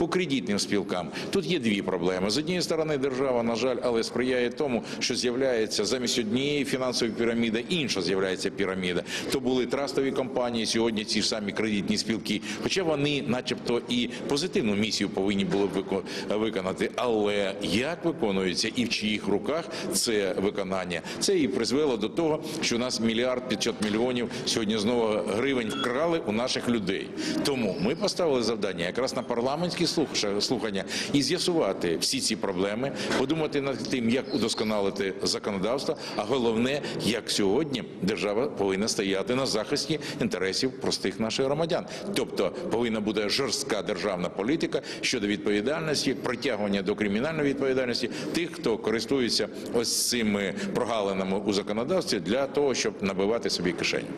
по кредитним спілкам. Тут є дві проблеми. З однієї сторони, держава, на жаль, але сприяє тому, що з'являється замість однієї фінансової піраміди, інша з'являється піраміда. То були трастові компанії, сьогодні ці ж самі кредитні спілки. Хоча вони, начебто, і позитивну місію повинні були б виконати. Але як виконується і в чиїх руках це виконання, це і призвело до того, що у нас мільярд 500 мільйонів сьогодні знову гривень вкрали у наших людей. Тому ми поставили завдання якраз на парламентські слухання і з'ясувати всі ці проблеми, подумати над тим, як удосконалити законодавство, а головне, як сьогодні держава повинна стояти на захисті інтересів простих наших громадян. Тобто повинна бути жорстка державна політика щодо відповідальності, притягування до кримінальної відповідальності тих, хто користується ось цими прогалинами у законодавстві для того, щоб набивати собі кишені.